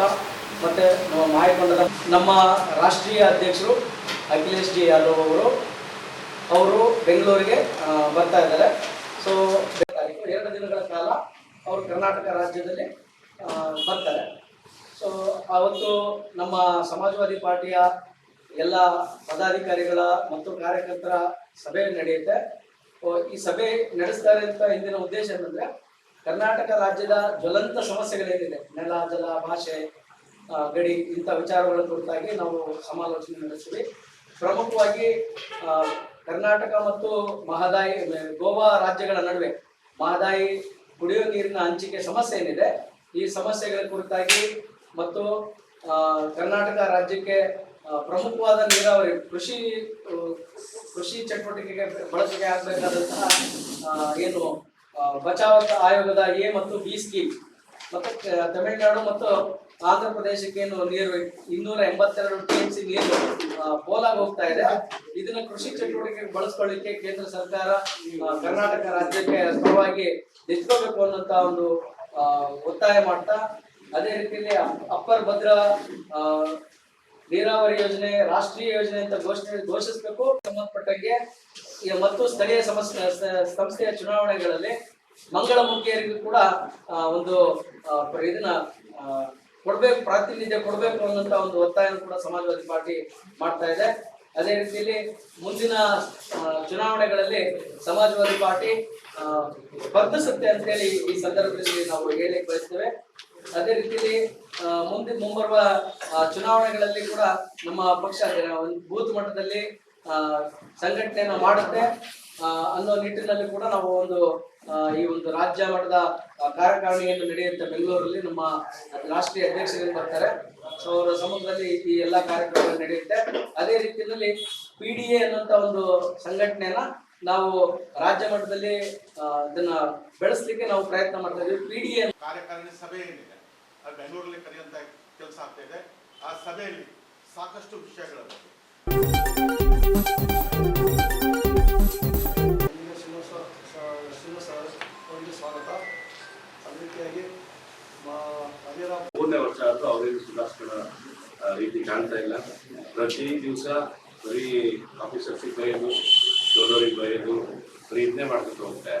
ಮಾಡ್ತಾ ಮತ್ತೆ ನಮ್ಮ ಮಾಯಕೊಂಡದ ನಮ್ಮ ರಾಷ್ಟ್ರೀಯ ಅಧ್ಯಕ್ಷರು ಅಖಿಲೇಶ್ ಜಿ ಯಾದವ್ ಅವರು ಅವರು ಬೆಂಗಳೂರಿಗೆ ಬರ್ತಾ ಇದ್ದಾರೆ. ಸೊ ಎರಡು ದಿನಗಳ ಕಾಲ ಅವರು ಕರ್ನಾಟಕ ರಾಜ್ಯದಲ್ಲಿ ಬರ್ತಾರೆ. ಸೊ ಅವತ್ತು ನಮ್ಮ ಸಮಾಜವಾದಿ ಪಾರ್ಟಿಯ ಎಲ್ಲ ಪದಾಧಿಕಾರಿಗಳ ಮತ್ತು ಕಾರ್ಯಕರ್ತರ ಸಭೆ ನಡೆಯುತ್ತೆ. ಈ ಸಭೆ ನಡೆಸ್ತಾರೆ ಅಂತ ಹಿಂದಿನ ಉದ್ದೇಶ ಏನಂದ್ರೆ ಕರ್ನಾಟಕ ರಾಜ್ಯದ ಜ್ವಲಂತ ಸಮಸ್ಯೆಗಳೇನಿದೆ, ನೆಲ, ಜಲ, ಭಾಷೆ ಗಡಿ ಇಂಥ ವಿಚಾರಗಳ ಕುರಿತಾಗಿ ನಾವು ಸಮಾಲೋಚನೆ ನಡೆಸ್ತೀವಿ. ಪ್ರಮುಖವಾಗಿ ಕರ್ನಾಟಕ ಮತ್ತು ಮಹದಾಯಿ ಗೋವಾ ರಾಜ್ಯಗಳ ನಡುವೆ ಮಹದಾಯಿ ಕುಡಿಯುವ ನೀರಿನ ಹಂಚಿಕೆ ಸಮಸ್ಯೆ ಏನಿದೆ, ಈ ಸಮಸ್ಯೆಗಳ ಕುರಿತಾಗಿ ಮತ್ತು ಕರ್ನಾಟಕ ರಾಜ್ಯಕ್ಕೆ ಪ್ರಮುಖವಾದ ನೀರಾವರಿ, ಕೃಷಿ ಕೃಷಿ ಚಟುವಟಿಕೆಗೆ ಬಳಕೆಗೆ ಆಗಬೇಕಾದಂತಹ ಏನು ಬಚಾವ್ ಆಯೋಗದ ಎ ಮತ್ತು ಬಿ ಸ್ಕೀಮ್ ಮತ್ತು ತಮಿಳುನಾಡು ಮತ್ತು ಆಂಧ್ರ ಪ್ರದೇಶಕ್ಕೆ ನೀರು, ಇನ್ನೂರ ಎಂಬತ್ತೆರಡು ಟಿ ಎಂ ಸಿ ನೀರು ಪೋಲಾಗಿ ಹೋಗ್ತಾ ಇದೆ. ಇದನ್ನ ಕೃಷಿ ಚಟುವಟಿಕೆಗೆ ಬಳಸ್ಕೊಳ್ಳಿಕ್ಕೆ ಕೇಂದ್ರ ಸರ್ಕಾರ ಕರ್ನಾಟಕ ರಾಜ್ಯಕ್ಕೆ ಪರವಾಗಿ ನಿಂತ್ಕೋಬೇಕು ಅನ್ನೋಂತ ಒಂದು ಒತ್ತಾಯ ಮಾಡ್ತಾ, ಅದೇ ರೀತಿಯಲ್ಲಿ ಅಪ್ಪರ್ ಭದ್ರಾ ನೀರಾವರಿ ಯೋಜನೆ, ರಾಷ್ಟ್ರೀಯ ಯೋಜನೆ ಅಂತ ಘೋಷಣೆ, ಘೋಷಿಸಬೇಕು. ಸಂಬಂಧಪಟ್ಟಂಗೆ ಮತ್ತು ಸ್ಥಳೀಯ ಸಮಸ್ಯೆ ಸಂಸ್ಥೆಯ ಚುನಾವಣೆಗಳಲ್ಲಿ ಮಂಗಳಮುಖಿಯರಿಗೂ ಕೂಡ ಒಂದು ಇದನ್ನ ಕೊಡ್ಬೇಕು, ಪ್ರಾತಿನಿಧ್ಯ ಕೊಡ್ಬೇಕು ಅನ್ನೋಂತ ಒಂದು ಒತ್ತಾಯ ಕೂಡ ಸಮಾಜವಾದಿ ಪಾರ್ಟಿ ಮಾಡ್ತಾ ಇದೆ. ಅದೇ ರೀತಿಯಲ್ಲಿ ಮುಂದಿನ ಚುನಾವಣೆಗಳಲ್ಲಿ ಸಮಾಜವಾದಿ ಪಾರ್ಟಿ ಸ್ಪರ್ಧಿಸುತ್ತೆ ಅಂತೇಳಿ ಈ ಸಂದರ್ಭದಲ್ಲಿ ನಾವು ಹೇಳಿಕ್ ಬಯಸ್ತೇವೆ. ಅದೇ ರೀತಿಯಲ್ಲಿ ಮುಂದೆ ಮುಂಬರುವ ಚುನಾವಣೆಗಳಲ್ಲಿ ಕೂಡ ನಮ್ಮ ಪಕ್ಷ ಬೂತ್ ಮಟ್ಟದಲ್ಲಿ ಸಂಘಟನೆಯನ್ನು ಮಾಡುತ್ತೆ. ಅನ್ನೋ ನಿಟ್ಟಿನಲ್ಲಿ ಕೂಡ ನಾವು ಒಂದು ಈ ಒಂದು ರಾಜ್ಯ ಮಟ್ಟದ ಕಾರ್ಯಕಾರಣಿಯನ್ನು ನಡೆಯುತ್ತೆ ಬೆಂಗಳೂರಲ್ಲಿ ನಮ್ಮ ರಾಷ್ಟ್ರೀಯ ಅಧ್ಯಕ್ಷರು ಬರ್ತಾರೆ. ಸೊ ಅವರ ಸಮುದ್ರದಲ್ಲಿ ಈ ಎಲ್ಲ ಕಾರ್ಯಕ್ರಮಗಳು ನಡೆಯುತ್ತೆ. ಅದೇ ರೀತಿಯಲ್ಲಿ ಪಿ ಡಿ ಎ ಒಂದು ಸಂಘಟನೆಯನ್ನ ನಾವು ರಾಜ್ಯ ಮಟ್ಟದಲ್ಲಿ ಇದನ್ನ ಬೆಳೆಸಲಿಕ್ಕೆ ನಾವು ಪ್ರಯತ್ನ ಮಾಡ್ತಾ ಇದ್ದೀವಿ ಪಿ ಡಿ ಎ ಕಾರ್ಯಕಾರಿಣಿ ಸಭೆ ಏನಿದೆ? ಬೆಂಗಳೂರಲ್ಲಿ ಕರೆಯುವಂತ ಕೆಲಸ ಆಗ್ತಾ ಇದೆ. ಆ ಸಭೆಯಲ್ಲಿ ಸಾಕಷ್ಟು ವಿಷಯಗಳ ಬಗ್ಗೆ. ಅವರಿಗೆ ಸ್ವಾಗತ. ಅದೇ ರೀತಿಯಾಗಿ ಮೂರನೇ ವರ್ಷ ಆದರೂ ಅವರೇನು ಸುಧಾರಿಸ್ಕೊಳ್ಳೋ ರೀತಿ ಕಾಣ್ತಾ ಇಲ್ಲ. ಪ್ರತಿ ದಿವಸ ಬರೀ ಆಫೀಸರ್ಸಿಗೆ ಬರೆಯೋದು ದೊಡ್ಡವ್ರಿಗೆ ಬರೆಯೋದು ಬರೀ ಇದನ್ನೇ ಮಾಡ್ಕೊಂಡು ಹೋಗ್ತಾರೆ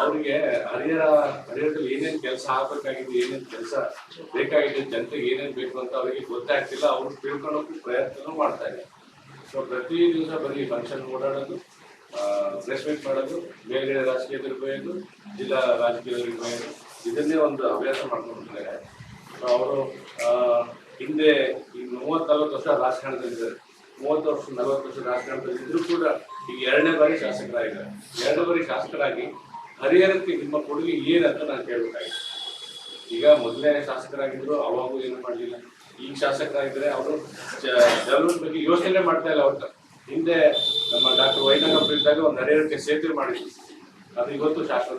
ಅವರಿಗೆ ಹರಿಹರ, ಹರಿಹರದಲ್ಲಿ ಏನೇನು ಕೆಲಸ ಆಗ್ಬೇಕಾಗಿದೆ ಏನೇನು ಕೆಲಸ ಬೇಕಾಗಿದೆ ಜನತೆಗೆ ಏನೇನು ಬೇಕು ಅಂತ ಅವರಿಗೆ ಗೊತ್ತಾಗ್ತಿಲ್ಲ. ಅವ್ರು ತಿಳ್ಕೊಳ್ಳೋಕೆ ಪ್ರಯತ್ನ ಮಾಡ್ತಾ ಇದ್ದಾರೆ. ಸೊ ಪ್ರತಿ ದಿವಸ ಬರೀ ಫಂಕ್ಷನ್ ಓಡಾಡೋದು ಪ್ರೆಸ್ ಮೀಟ್ ಮಾಡೋದು ಬೇರೆ ರಾಜಕೀಯದಲ್ಲಿ ಬರೆಯೋದು ಜಿಲ್ಲಾ ರಾಜಕೀಯದಲ್ಲಿ ಬರೆಯೋದು ಇದನ್ನೇ ಒಂದು ಅಭ್ಯಾಸ ಮಾಡ್ಕೊಂಡಿದ್ದಾರೆ. ಸೊ ಅವರು ಹಿಂದೆ ಈ ಮೂವತ್ತು ನಲವತ್ತು ವರ್ಷ ರಾಜಕಾರಣದಲ್ಲಿದ್ದಾರೆ. ಮೂವತ್ತು ವರ್ಷ, ನಲವತ್ತು ವರ್ಷ ರಾಜಕಾರಣದಲ್ಲಿ ಇದ್ರೂ ಕೂಡ ಈಗ ಎರಡನೇ ಬಾರಿ ಶಾಸಕರಾಗಿದ್ದಾರೆ. ಎರಡನೇ ಬಾರಿ ಶಾಸಕರಾಗಿ ಹರಿಹರಕ್ಕೆ ನಿಮ್ಮ ಕೊಡುಗೆ ಏನಂತ ನಾನು ಕೇಳಬೇಕಾಗಿದೆ ಈಗ ಮೊದಲನೇ ಶಾಸಕರಾಗಿದ್ರು, ಅವಾಗೂ ಏನು ಮಾಡಲಿಲ್ಲ. ಈಗ ಶಾಸಕರಾಗಿದ್ರೆ ಅವರು ಡೆವಲಪ್ಮೆಂಟ್ ಬಗ್ಗೆ ಯೋಚನೆ ಮಾಡ್ತಾ ಇಲ್ಲ ಅವ್ರ ಹಿಂದೆ ನಮ್ಮ ಡಾಕ್ಟರ್ ವೈನಗಪ್ಪ ಇದ್ದಾಗ ಒಂದು ಹರಿಹರಕ್ಕೆ ಸೇತುವೆ ಮಾಡಿದ್ವಿ ಅದು ಇವತ್ತು ಶಾಸಕ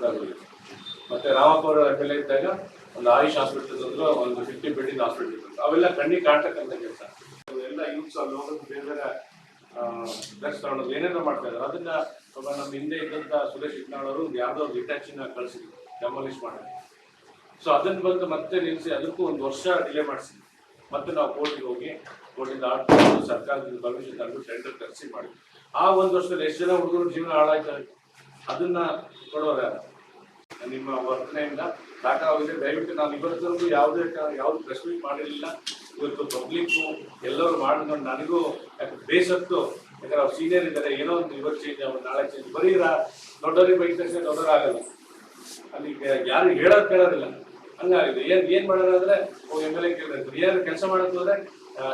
ಮತ್ತೆ ರಾಮಪ್ಪ ಅವರು ಎಂ ಎಲ್ ಎ ಇದ್ದಾಗ ಒಂದು ಆಯುಷ್ ಹಾಸ್ಪಿಟಲ್ ತಂದ್ರು, ಒಂದು ಫಿಫ್ಟಿ ಬೆಡ್ ಹಾಸ್ಪಿಟಲ್ ಅವೆಲ್ಲ ಕಣ್ಣಿಗೆ ಕಾಣ್ತಕ್ಕಂಥ ಕೆಲಸ. ಎಲ್ಲ ಯೂತ್ಸ್ ಅಲ್ಲಿ ಹೋಗೋದು ಬೇರೆ ಬೇರೆ ಡ್ರಗ್ಸ್ ತಗೊಳ್ಳೋದು ಏನೇನೋ ಮಾಡ್ತಾ ಇದ್ದಾರೆ. ಅದನ್ನ ನಮ್ಮ ಹಿಂದೆ ಇದ್ದಂತ ಸುರೇಶ್ ಇಟ್ನಾಳ್ ಅವರು ಯಾವ್ದೋ ಡಿಟ್ಯಾಚಿನ ಕಳಿಸಿದ್ರು ಡೆಮಾಲಿಷ್ ಮಾಡಿ ಸೊ ಅದನ್ನ ಬಂದು ಮತ್ತೆ ನಿಲ್ಲಿಸಿ ಅದಕ್ಕೂ ಒಂದು ವರ್ಷ ಡಿಲೇ ಮಾಡಿಸಿ. ಮತ್ತೆ ನಾವು ಕೋರ್ಟಿಗೆ ಹೋಗಿ ಕೋರ್ಟಿಂದ ಆಡ್ಕೊಂಡು ತಗೊಂಡು ಸರ್ಕಾರದಿಂದ ಪರ್ಮಿಷನ್ ತಗೊಂಡು ಟೆಂಡರ್ ಕರೆಸಿ ಮಾಡಿ. ಆ ಒಂದು ವರ್ಷದಲ್ಲಿ ಎಷ್ಟು ಜನ ಹುಡುಗರು ಜೀವನ ಹಾಳಾಯ್ತಾರೆ? ಅದನ್ನ ಕೊಡೋರ ನಿಮ್ಮ ವರ್ತನೆಯಿಂದ ಆಗಿದೆ ದಯವಿಟ್ಟು ನಾನು ಇವತ್ತವರೆಗೂ ಯಾವುದೇ ಯಾವ್ದು ಪ್ರೆಸ್ ಮಾಡಿರಲಿಲ್ಲ. ಇವತ್ತು ಪಬ್ಲಿಕ್ ಎಲ್ಲರೂ ಮಾಡಿಕೊಂಡು ನನಗೂ ಬೇಸತ್ತು. ಯಾಕಂದ್ರೆ ಅವ್ರು ಸೀನಿಯರ್ ಇದ್ದಾರೆ ಏನೋ ಒಂದು ಇವತ್ತು ಚೇಂಜ್ ಅವ್ರು ನಾಳೆ ಚೇಂಜ್ ಬರೀ ದೊಡ್ಡವ್ರಿಗೆ ಬೈಕ್ ತಕ್ಷಣ ದೊಡ್ಡವರಾಗಲ್ಲ. ಅಲ್ಲಿ ಯಾರು ಹೇಳೋದು ಕೇಳೋದಿಲ್ಲ. ಹಂಗಾಗಿದೆ. ಏನ್ ಏನ್ ಮಾಡೋದಾದ್ರೆ ಎಂ ಎಲ್ ಎ ಕೇಳಿದ್ರು ಏನಾದ್ರು ಕೆಲಸ ಮಾಡೋದು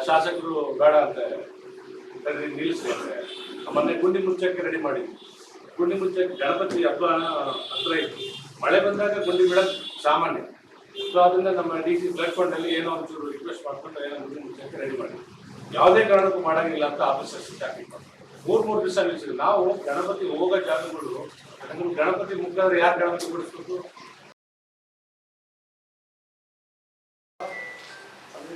ಶಾಸಕರು ಬೇಡ ಅಂತ ತಡ್ರಿ, ನಿಲ್ಲಿಸಿ ಅಂದ್ರೆ ಮೊನ್ನೆ ಗುಂಡಿ ಮುಚ್ಚಕ್ಕೆ ರೆಡಿ ಮಾಡಿದ್ವಿ. ಗುಂಡಿ ಮುಚ್ಚಕ್ಕೆ ಗಣಪತಿ ಹಬ್ಬ ಹತ್ರ ಇತ್ತು. ಮಳೆ ಬಂದಾಗ ಗುಂಡಿ ಬಿಡ ಸಾಮಾನ್ಯ. ಸೊ ಅದನ್ನ ನಮ್ಮ ಡಿ ಸಿ ಫಂಡ್ ಅಲ್ಲಿ ಏನೋ ಒಂಚೂರು ರಿಕ್ವೆಸ್ಟ್ ಮಾಡ್ಕೊಂಡು ಏನೋ ಗುಂಡಿ ಮುಚ್ಚಕ್ಕೆ ರೆಡಿ ಮಾಡಿದ್ವಿ. ಯಾವುದೇ ಕಾರಣಕ್ಕೂ ಮಾಡಂಗಿಲ್ಲ ಅಂತ ಆಫೀಸರ್ಸ್ ಹಾಕಿತ್ತು ಮೂರ್ ಮೂರು ದಿವಸ ನಿಲ್ಸಿದ್ರು. ನಾವು ಗಣಪತಿ ಹೋಗೋ ಜಾಗಗಳು ನಮ್ಗೆ ಗಣಪತಿ ಮುಖಾದ್ರೆ ಯಾರು ಗಣಪತಿ ಬಿಡಿಸ್ಬೇಕು ಅದೇ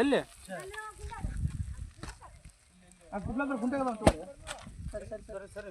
ಎಲ್ಲಿ? ಗುಡ್ಲಾದ್ರೆ ಗುಂಟೆ ಸರಿ ಸರಿ ಸರಿ ಸರಿ.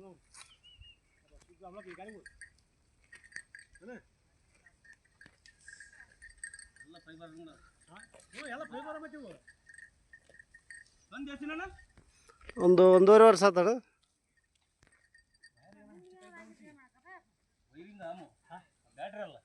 không? Chúng ta lắp cái. Đấy. ಎಲ್ಲ ಫೈಬರ್ ಉಂಡ ಎಲ್ಲ ಫೈಬರ್ ಬಿಟ್ಟಿವು ಒಂದು ಎಷ್ಟಿನ ಒಂದು ಒಂದೂವರೆ ವರ್ಷ ಆತಾಡ ಬ್ಯಾಟ್ರಿ ಅಲ್ಲ